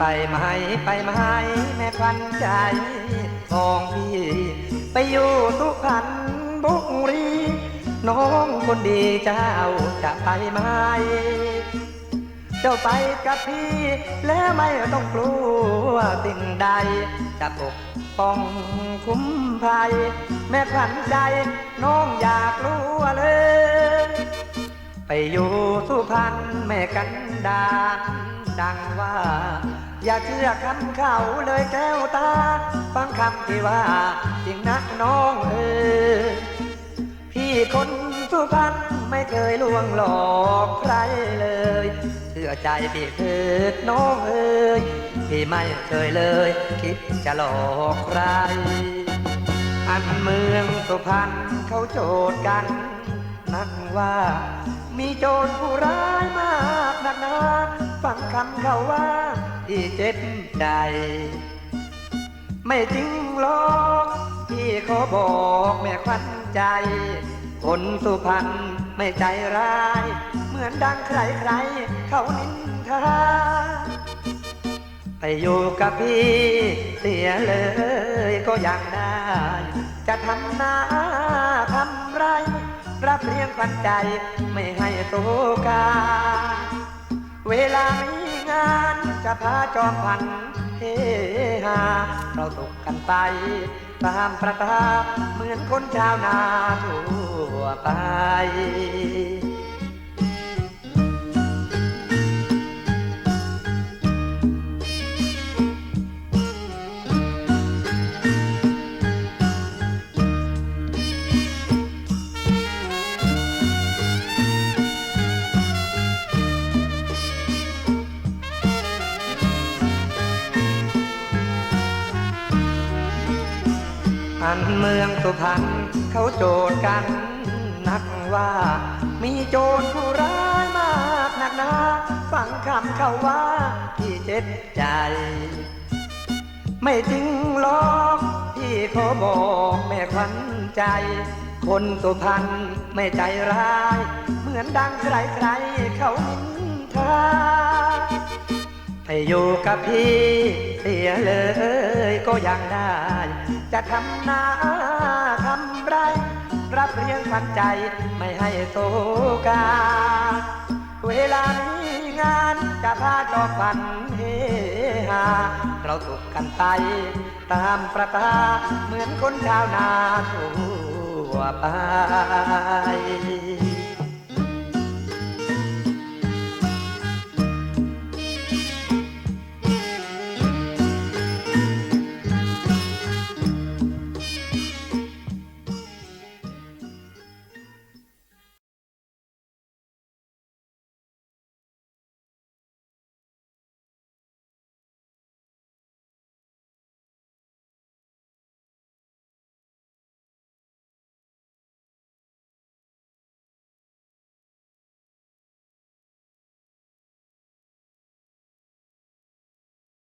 ไปไหมไปไหมแม่ควันใจของพี่ไปอยู่สุพรรณบุรีน้องคนดีเจ้าจะไปไหมเจ้าไปกับพี่แล้วไม่ต้องกลัวสิ่งใด จะปกป้องคุ้มภัย แม่ขวัญใจน้องอยากรู้เลย ไปอยู่สุพรรณแม่กันดานดังว่า อย่าเชื่อคำเขาเลยแก้วตาฟังคำที่ว่าจริงนะน้องเออพี่คนสุพรรณไม่เคยลวงหลอกใครเลย เชื่อใจพี่เถิดน้องเอ๋ยพี่ไม่เคยเลย คิดจะหลอกใคร อันเมืองสุพรรณเขาโจทย์กัน นักว่า มีโจรผู้ร้ายมากนักหนาฟังคำเขาว่า ที่เจ็บใจ ไม่จริงหรอกพี่เขอบอกแม่ควันใจ คนสุพรรณไม่ใจร้าย เหมือนดังใครใครๆเขานินทาไปอยู่กับพี่เสียเลยก็อยังได้ จะทำหน้าทำไร รับเลี้ยงขวัญใจไม่ให้โตกา เวลามีงานจะพาจอมพันเฮฮาเราตกกันไป ตามประตาเหมือนคนชาวนาทั่วไป อันเมืองสุพรรณเขาโจทย์กันนักว่า มีโจรผู้ร้ายมากนักหนาฟังคำเขาว่าที่เจ็บใจ ไม่จริงหรอกพี่ขอบอกแม่ขวัญใจ คนสุพรรณไม่ใจร้าย เหมือนดังใครๆเขานินทา ให้อยู่กับพี่เสียเลยก็ยังได้ จะทำหน้าทำไร รับเลี้ยงขวัญใจไม่ให้โตกา เวลามีงานจะพาจอกฝันเฮฮาเราสุขกันไป ตามประตาเหมือนคนชาวนาทั่วไป